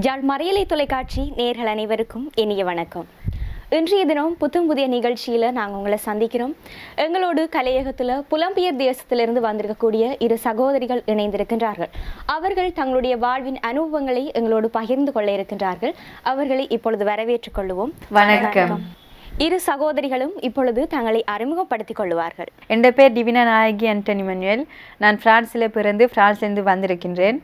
ஜாழ் மறையலை தொலைக்காட்சி நேர்கள் அனைவருக்கும் இனிய வணக்கம். இன்றைய தினம் புத்தம் புதிய நிகழ்ச்சியில் நாங்கள் உங்களை சந்திக்கிறோம். எங்களோடு கலையகத்தில் புலம்பெயர் தேசத்திலிருந்து வந்திருக்கக்கூடிய இரு சகோதரிகள் இணைந்திருக்கின்றார்கள். அவர்கள் தங்களுடைய வாழ்வின் அனுபவங்களை எங்களோடு பகிர்ந்து கொள்ள இருக்கின்றார்கள். அவர்களை இப்பொழுது வரவேற்றுக் கொள்வோம். வணக்கம். இரு சகோதரிகளும் இப்பொழுது தங்களை அறிமுகப்படுத்திக் கொள்வார்கள் என் பேர் டிவினா நாயகி அண்டனி மனுவேல் நான் பிரான்ஸில் பிறந்து பிரான்ஸ்லேருந்து வந்திருக்கின்றேன்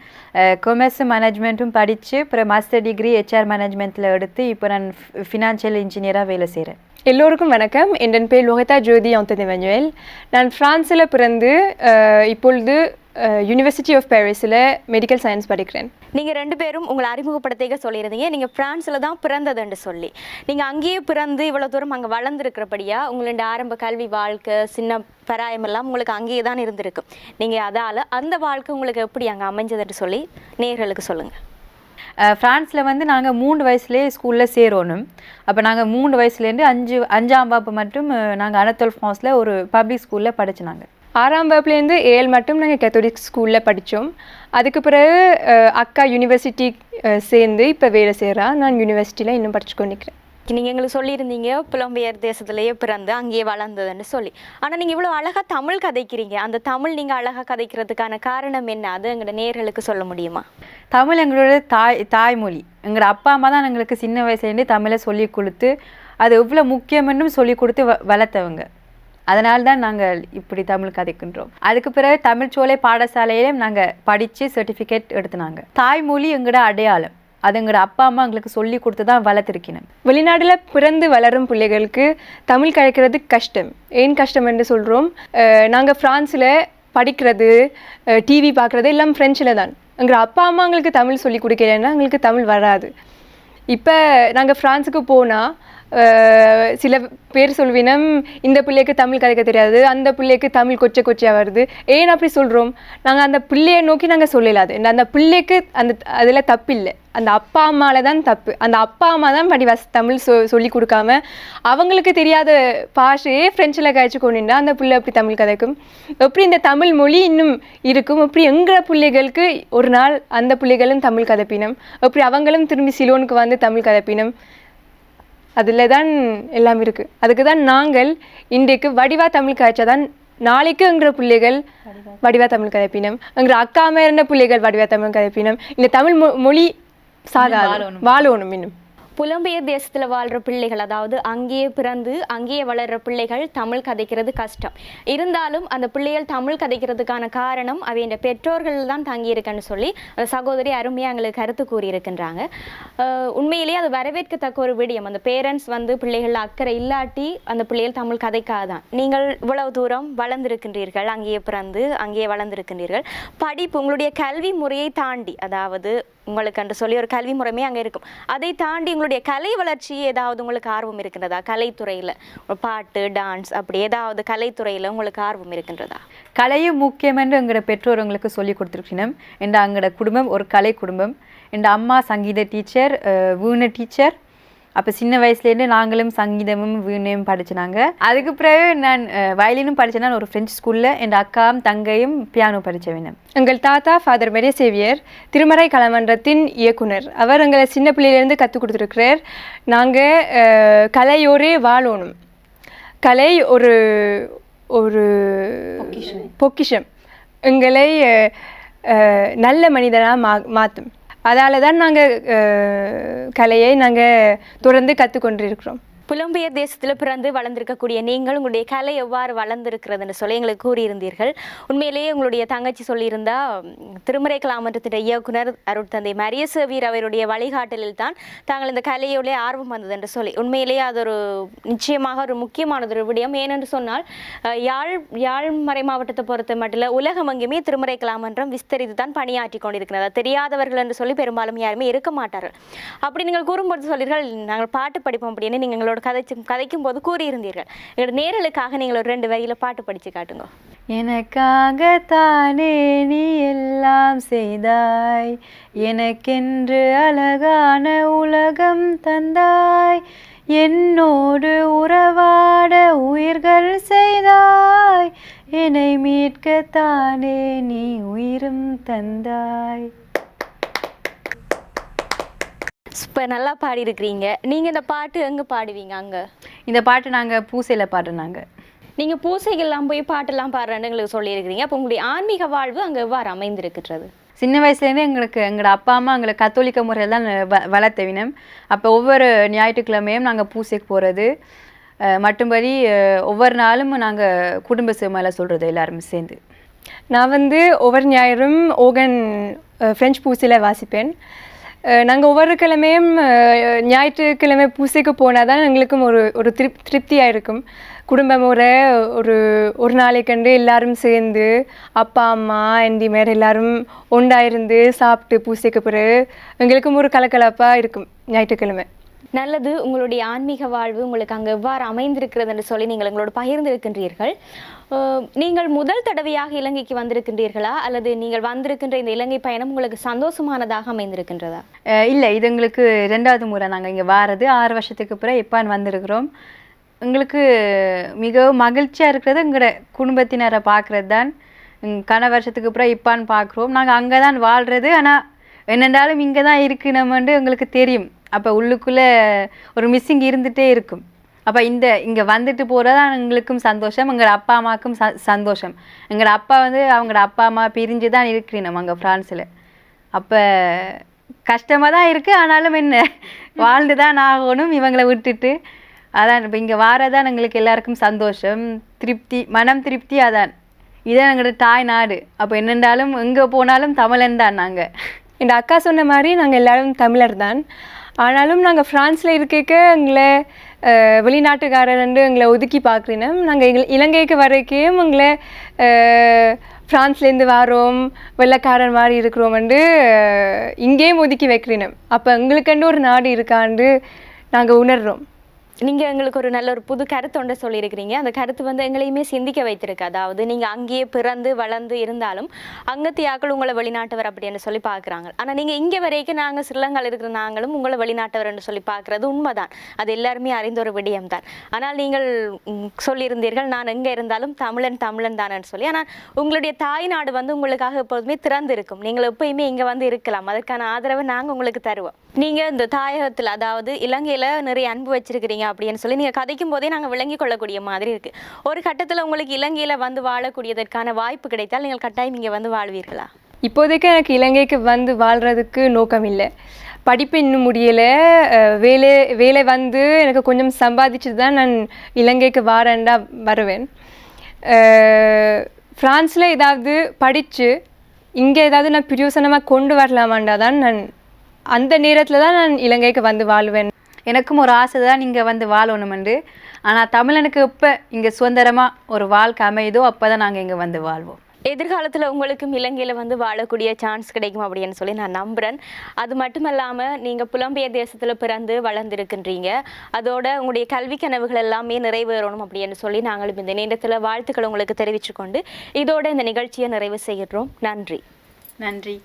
கொமர்ஸ் மேனேஜ்மெண்ட்டும் படித்து அப்புறம் மாஸ்டர் டிகிரி ஹெச்ஆர் மேனேஜ்மெண்ட்டில் எடுத்து இப்போ நான் ஃபினான்ஷியல் இன்ஜினியராக வேலை செய்கிறேன் எல்லோருக்கும் வணக்கம் என் பேர் லோகிதா ஜோதி ஆந்தனி மேனுவேல் நான் ஃப்ரான்ஸில் பிறந்து இப்பொழுது யூனிவர்சிட்டி ஆஃப் பாரிஸில் மெடிக்கல் சயின்ஸ் படிக்கிறேன். நீங்கள் ரெண்டு பேரும் உங்களை அறிமுகப்படுத்திக்க சொல்லியிருந்தீங்க. நீங்கள் பிரான்ஸில் தான் பிறந்ததுன்னு சொல்லி. நீங்கள் அங்கேயே பிறந்து இவ்வளோ தூரம் அங்கே வளர்ந்துருக்கிறபடியா உங்களோட ஆரம்ப கல்வி வாழ்க்கை சின்ன பராயம் எல்லாம் உங்களுக்கு அங்கேயே தான் இருந்திருக்கு. நீங்கள் அதால் அந்த வாழ்க்கை உங்களுக்கு எப்படி அங்கே அமைஞ்சதுன்னு சொல்லி நேர்களுக்கு சொல்லுங்கள் ஃப்ரான்ஸில் வந்து நாங்கள் மூணு வயசுலேயே ஸ்கூலில் சேரணும். அப்போ நாங்கள் மூணு வயசுலேருந்து அஞ்சு அஞ்சாம் வகுப்பு மட்டும் நாங்கள் அனத்தோல் ஃப்ரான்ஸில் ஒரு பப்ளிக் ஸ்கூலில் படிச்சினாங்க ஆறாம் வகுப்புலேருந்து ஏழு மட்டும் நாங்கள் கேத்தோலிக் ஸ்கூலில் படித்தோம் அதுக்கு பிறகு அக்கா யூனிவர்சிட்டி சேர்ந்து இப்போ வேலை செய்கிறா நான் யூனிவர்சிட்டியில் இன்னும் படிச்சு கொண்டிருக்கிறேன். நீங்கள் எங்களுக்கு சொல்லியிருந்தீங்க. புலம்பெயர் தேசத்துலேயே பிறந்து அங்கேயே வளர்ந்ததுன்னு சொல்லி. ஆனால் நீங்கள் இவ்வளோ அழகாக தமிழ் கதைக்கிறீங்க. அந்த தமிழ் நீங்கள் அழகாக கதைக்கிறதுக்கான காரணம் என்ன? அது எங்களோட நேர்களுக்கு சொல்ல முடியுமா? தமிழ் எங்களோட தாய் தாய்மொழி. எங்களோட அப்பா அம்மா தான் எங்களுக்கு சின்ன வயசுலேருந்தே தமிழை சொல்லி கொடுத்து அது எவ்வளோ முக்கியமென்றும் சொல்லி கொடுத்து வ வளர்த்தவங்க. அதனால தான் நாங்கள் இப்படி தமிழ் கதைக்கின்றோம். அதுக்கு பிறகு தமிழ்ச்சோலை சோலை பாடசாலையிலும் நாங்கள் படித்து சர்டிஃபிகேட் எடுத்துனாங்க. தாய்மொழி எங்களோட அடையாளம். அது எங்களோட அப்பா அம்மா எங்களுக்கு சொல்லி கொடுத்து தான் வளர்த்துருக்கணும். வெளிநாட்டில் பிறந்து வளரும் பிள்ளைகளுக்கு தமிழ் கிடைக்கிறது கஷ்டம். ஏன் கஷ்டம் என்று சொல்கிறோம் நாங்கள் ஃப்ரான்ஸில் படிக்கிறது டிவி பார்க்குறது எல்லாம் ஃப்ரெஞ்சில் தான். எங்கள் அப்பா அம்மா எங்களுக்கு தமிழ் சொல்லி கொடுக்கலன்னா எங்களுக்கு தமிழ் வராது. இப்போ நாங்கள் ஃப்ரான்ஸுக்கு போனால் சில பேர் சொல்வினம் இந்த பிள்ளைக்கு தமிழ் கதைக்க தெரியாது அந்த பிள்ளைக்கு தமிழ் கொச்சை கொச்சையாக வருது. ஏன் அப்படி சொல்கிறோம் நாங்கள் அந்த பிள்ளையை நோக்கி நாங்கள் சொல்லலாது அந்த பிள்ளைக்கு அந்த அதில் தப்பில்லை. அந்த அப்பா அம்மாவில் தான் தப்பு. அந்த அப்பா அம்மா தான் படி வச தமிழ் சொ சொல்லி கொடுக்காம அவங்களுக்கு தெரியாத பாஷையே ஃப்ரெஞ்சில் கழிச்சு கொண்டுண்டா அந்த பிள்ளை எப்படி தமிழ் கதைக்கும்? எப்படி இந்த தமிழ் மொழி இன்னும் இருக்கும்? எப்படி எங்கள் பிள்ளைகளுக்கு ஒரு நாள் அந்த பிள்ளைகளும் தமிழ் கதைப்பினம்? எப்படி அவங்களும் திரும்பி சிலோனுக்கு வந்து தமிழ் கதைப்பினம்? அதில் தான் எல்லாம் இருக்குது அதுக்கு தான் நாங்கள் இன்றைக்கு வடிவா தமிழ் காய்ச்சா தான் நாளைக்கு எங்கிற பிள்ளைகள் வடிவா தமிழ் கதைப்பினம். எங்கிற அக்கா மேரண்ட பிள்ளைகள் வடிவா தமிழ் கதைப்பினம். இந்த தமிழ் மொ- மொழி சாகாது. வாழணும் இன்னும். புலம்பெயர் தேசத்தில் வாழ்கிற பிள்ளைகள் அதாவது அங்கேயே பிறந்து அங்கேயே வளர்கிற பிள்ளைகள் தமிழ் கதைக்கிறது கஷ்டம். இருந்தாலும் அந்த பிள்ளைகள் தமிழ் கதைக்கிறதுக்கான காரணம் அவையின் பெற்றோர்கள் தான் தங்கியிருக்குன்னு சொல்லி அந்த சகோதரி அருமையாக எங்களுக்கு கருத்து கூறியிருக்கின்றாங்க. உண்மையிலேயே அது வரவேற்கத்தக்க ஒரு விடயம். அந்த பேரண்ட்ஸ் வந்து பிள்ளைகள் அக்கறை இல்லாட்டி அந்த பிள்ளைகள் தமிழ் கதைக்காதான். நீங்கள் இவ்வளவு தூரம் வளர்ந்திருக்கின்றீர்கள் அங்கேயே பிறந்து அங்கேயே வளர்ந்திருக்கின்றீர்கள். படிப்பு உங்களுடைய கல்வி முறையை தாண்டி அதாவது உங்களுக்கு என்று சொல்லி ஒரு கல்வி முறைமே அங்கே இருக்கும். அதை தாண்டி உங்களுடைய கலை வளர்ச்சி ஏதாவது உங்களுக்கு ஆர்வம் இருக்கின்றதா? கலைத்துறையில். பாட்டு டான்ஸ் அப்படி ஏதாவது கலைத்துறையில் உங்களுக்கு ஆர்வம் இருக்கின்றதா? கலையும் முக்கியம் என்று எங்களோட பெற்றோர் எங்களுக்கு சொல்லி கொடுத்துருக்கணும் என்ற எங்களோட குடும்பம் ஒரு கலை குடும்பம். என் அம்மா சங்கீத டீச்சர் வீண டீச்சர் அப்போ சின்ன வயசுலேருந்து நாங்களும் சங்கீதமும் வீணையும் படிச்சினாங்க. அதுக்கு பிறகு நான் வயலினும் படித்தேன் நான் ஒரு ஃப்ரெஞ்ச் ஸ்கூலில் என் அக்காவும் தங்கையும் பியானோ படித்தவனும் எங்கள் தாத்தா ஃபாதர் மெரிய சேவியர் திருமறை கலைமன்றத்தின் இயக்குனர். அவர் எங்களை சின்ன பிள்ளையிலேருந்து கற்றுக் கொடுத்துருக்கிறார். நாங்கள் கலையோரே வாழணும். கலை ஒரு ஒரு பொக்கிஷம். எங்களை நல்ல மனிதனாக மா மாற்றும் அதால தான் நாங்கள் கலையை நாங்கள் தொடர்ந்து கற்றுக்கொண்டிருக்கிறோம் புலம்பெயர் தேசத்தில் பிறந்து வளர்ந்திருக்கக்கூடிய நீங்கள் உங்களுடைய கலை எவ்வாறு வளர்ந்துருக்கிறதுன்னு சொல்லி எங்களுக்கு கூறியிருந்தீர்கள். உண்மையிலேயே உங்களுடைய தங்கச்சி சொல்லியிருந்தா திருமறை கலாமன்றத்தின் இயக்குனர் அருட்தந்தை மரிய சேவியர் அவருடைய வழிகாட்டலில் தான் தாங்கள் இந்த கலையோடைய ஆர்வம் வந்தது என்று சொல்லி உண்மையிலேயே அது ஒரு நிச்சயமாக ஒரு முக்கியமானது ஒரு விடயம். ஏனென்று சொன்னால் யாழ் யாழ் மறை மாவட்டத்தை பொறுத்த மட்டும் உலகம் எங்குமே திருமறை கலாமன்றம் விஸ்தரித்து தான் பணியாற்றி கொண்டிருக்கிறது. தெரியாதவர்கள் என்று சொல்லி பெரும்பாலும் யாருமே இருக்க மாட்டார்கள். அப்படி நீங்கள் கூறும்போது சொல்லீர்கள் நாங்கள் பாட்டு படிப்போம் அப்படின்னு நீங்கள் எங்களோட கதைச்சு கதைக்கும் போது கூறியிருந்தீர்கள். எங்களோட நேரலுக்காக நீங்கள் ஒரு ரெண்டு வரியில் பாட்டு படித்து காட்டுங்க. எனக்காகத்தானே நீ எல்லாம் செய்தாய். எனக்கென்று அழகான உலகம் தந்தாய். என்னோடு உறவாட உயிர்கள் செய்தாய். என்னை மீட்கத்தானே நீ உயிரும் தந்தாய். இப்போ நல்லா பாடி இருக்கிறீங்க நீங்கள் இந்த பாட்டு எங்கே பாடுவீங்க அங்கே? இந்த பாட்டு நாங்கள் பூசையில் பாடுனாங்க நீங்கள் பூசைகள்லாம் போய் பாட்டெல்லாம் பாடுறேன்னு எங்களுக்கு சொல்லியிருக்கிறீங்க. அப்போ உங்களுடைய ஆன்மீக வாழ்வு அங்கே எவ்வாறு அமைந்திருக்கின்றது? சின்ன வயசுலேருந்தே எங்களுக்கு எங்களோட அப்பா அம்மா எங்களை கத்தோலிக்க முறையில் தான் வ வளர்த்தவினம். அப்போ ஒவ்வொரு ஞாயிற்றுக்கிழமையும் நாங்கள் பூசைக்கு போகிறது மற்றும்படி அஹ், ஒவ்வொரு நாளும் நாங்கள் குடும்ப சிறுமையில் சொல்கிறது எல்லாருமே சேர்ந்து. நான் வந்து ஒவ்வொரு ஞாயிறும் ஓகன் ஃப்ரெஞ்ச் பூசையில் வாசிப்பேன். நாங்கள் ஒவ்வொரு கிழமையும் ஞாயிற்றுக்கிழமை பூசைக்கு போனால் தான் எங்களுக்கும் ஒரு ஒரு திருப் திருப்தியாக இருக்கும் குடும்ப முறை ஒரு ஒரு நாளைக்கண்டு எல்லாரும் சேர்ந்து அப்பா அம்மா எந்தி மேர் எல்லாரும் ஒன்றாயிருந்து சாப்பிட்டு பூசைக்கு பிறகு எங்களுக்கும் ஒரு கலக்கலப்பாக இருக்கும் ஞாயிற்றுக்கிழமை. நல்லது உங்களுடைய ஆன்மீக வாழ்வு உங்களுக்கு அங்கே எவ்வாறு அமைந்திருக்கிறது என்று சொல்லி நீங்கள் எங்களோடு பகிர்ந்திருக்கின்றீர்கள். நீங்கள் முதல் தடவையாக இலங்கைக்கு வந்திருக்கின்றீர்களா? அல்லது நீங்கள் வந்திருக்கின்ற இந்த இலங்கை பயணம் உங்களுக்கு சந்தோஷமானதாக அமைந்திருக்கின்றதா? இல்லை இது எங்களுக்கு ரெண்டாவது முறை நாங்கள் இங்கே வாரது. ஆறு வருஷத்துக்கு பிறகு இப்பான் வந்திருக்கிறோம். எங்களுக்கு மிகவும் மகிழ்ச்சியாக இருக்கிறது. எங்களோட குடும்பத்தினரை பார்க்குறது தான் கன வருஷத்துக்கு பிறகு இப்பான்னு பார்க்குறோம். நாங்கள் அங்கே தான் வாழ்கிறது ஆனால் என்னென்றாலும் இங்கே தான் இருக்கு நம்மண்டு எங்களுக்கு தெரியும். அப்போ உள்ளுக்குள்ளே ஒரு மிஸ்ஸிங் இருந்துகிட்டே இருக்கும். அப்போ இந்த இங்கே வந்துட்டு போகிறதான் எங்களுக்கும் சந்தோஷம் எங்களோட அப்பா அம்மாவுக்கும் ச சந்தோஷம். எங்களோட அப்பா வந்து அவங்களோட அப்பா அம்மா பிரிஞ்சு தான் இருக்கிறோம் நம்ம அங்கே ஃப்ரான்ஸில். அப்போ கஷ்டமாக தான் இருக்குது ஆனாலும் என்ன வாழ்ந்து தான் ஆகணும் இவங்களை விட்டுட்டு. அதான் இப்போ இங்கே வாரதான் எங்களுக்கு எல்லாருக்கும் சந்தோஷம் திருப்தி மனம் திருப்தி அதான். இதான் எங்களோட தாய் நாடு. அப்போ என்னென்றாலும் எங்கே போனாலும் தமிழன் தான் நாங்கள் எங்கள் அக்கா சொன்ன மாதிரி நாங்கள் எல்லாரும் தமிழர் தான் ஆனாலும் நாங்கள் ஃப்ரான்ஸில் இருக்க எங்களை அஹ், வெளிநாட்டுக்காரர்ண்டு எங்களை ஒதுக்கி பார்க்குறேன் நாங்கள் எங்கள் இலங்கைக்கு வரைக்கும் எங்களை ஃப்ரான்ஸ்லேருந்து வாரோம் வெள்ளைக்காரன் மாதிரி இருக்கிறோம்ண்டு இங்கேயும் ஒதுக்கி வைக்கிறேன் அப்போ எங்களுக்குண்டு ஒரு நாடு இருக்காண்டு நாங்கள் உணர்கிறோம் நீங்கள் எங்களுக்கு ஒரு நல்ல ஒரு புது கருத்து ஒன்றை சொல்லியிருக்கிறீங்க. அந்த கருத்து வந்து எங்களையுமே சிந்திக்க வைத்திருக்கு அதாவது நீங்கள் அங்கேயே பிறந்து வளர்ந்து இருந்தாலும் அங்கத்தியாக்கள் உங்களை வெளிநாட்டவர் அப்படின்னு சொல்லி பார்க்குறாங்க. ஆனால் நீங்கள் இங்கே வரைக்கும் நாங்கள் ஸ்ரீலங்காவில் இருக்கிற நாங்களும் உங்களை வெளிநாட்டவர்னு சொல்லி பார்க்குறது உண்மைதான். அது எல்லாருமே அறிந்த ஒரு விடயம் தான் ஆனால் நீங்கள் சொல்லியிருந்தீர்கள் நான் எங்கே இருந்தாலும் தமிழன் தமிழன் தானேன்னு சொல்லி. ஆனால் உங்களுடைய தாய் நாடு வந்து உங்களுக்காக எப்போதுமே திறந்து இருக்கும் நீங்கள் எப்பயுமே இங்கே வந்து இருக்கலாம். அதற்கான ஆதரவை நாங்கள் உங்களுக்கு தருவோம். நீங்கள் இந்த தாயகத்தில் அதாவது இலங்கையில் நிறைய அன்பு வச்சுருக்கிறீங்க அப்படின்னு சொல்லி நீங்கள் கதைக்கும் போதே நாங்கள் விளங்கி கொள்ளக்கூடிய மாதிரி இருக்குது ஒரு கட்டத்தில் உங்களுக்கு இலங்கையில் வந்து வாழக்கூடியதற்கான வாய்ப்பு கிடைத்தால் நீங்கள் கட்டாயம் இங்கே வந்து வாழ்வீர்களா? இப்போதைக்கு எனக்கு இலங்கைக்கு வந்து வாழ்கிறதுக்கு நோக்கம் இல்லை. படிப்பு இன்னும் முடியலை வேலை வேலை வந்து எனக்கு கொஞ்சம் சம்பாதிச்சு தான் நான் இலங்கைக்கு வாரண்டா வருவேன். ஃப்ரான்ஸில் ஏதாவது படித்து இங்கே ஏதாவது நான் பிரயோசனமாக கொண்டு வரலாமாண்டா தான் நான் அந்த நேரத்தில் தான் நான் இலங்கைக்கு வந்து வாழ்வேன். எனக்கும் ஒரு ஆசை தான் இங்கே வந்து வாழணுமெண்டு ஆனால் தமிழனுக்கு எப்போ இங்கே சுதந்திரமாக ஒரு வாழ்க்கை அமையுதோ அப்போ தான் நாங்கள் இங்கே வந்து வாழ்வோம். எதிர்காலத்தில் உங்களுக்கும் இலங்கையில் வந்து வாழக்கூடிய சான்ஸ் கிடைக்கும் அப்படின்னு சொல்லி நான் நம்புகிறேன் அது மட்டும் இல்லாமல் நீங்கள் புலம்பெயர் தேசத்தில் பிறந்து வளர்ந்துருக்கின்றீங்க. அதோட உங்களுடைய கல்வி கனவுகள் எல்லாமே நிறைவேறணும் அப்படின்னு சொல்லி நாங்களும் இந்த நேரத்தில் வாழ்த்துக்களை உங்களுக்கு தெரிவித்துக்கொண்டு இதோட இந்த நிகழ்ச்சியை நிறைவு செய்கிறோம். நன்றி. நன்றி.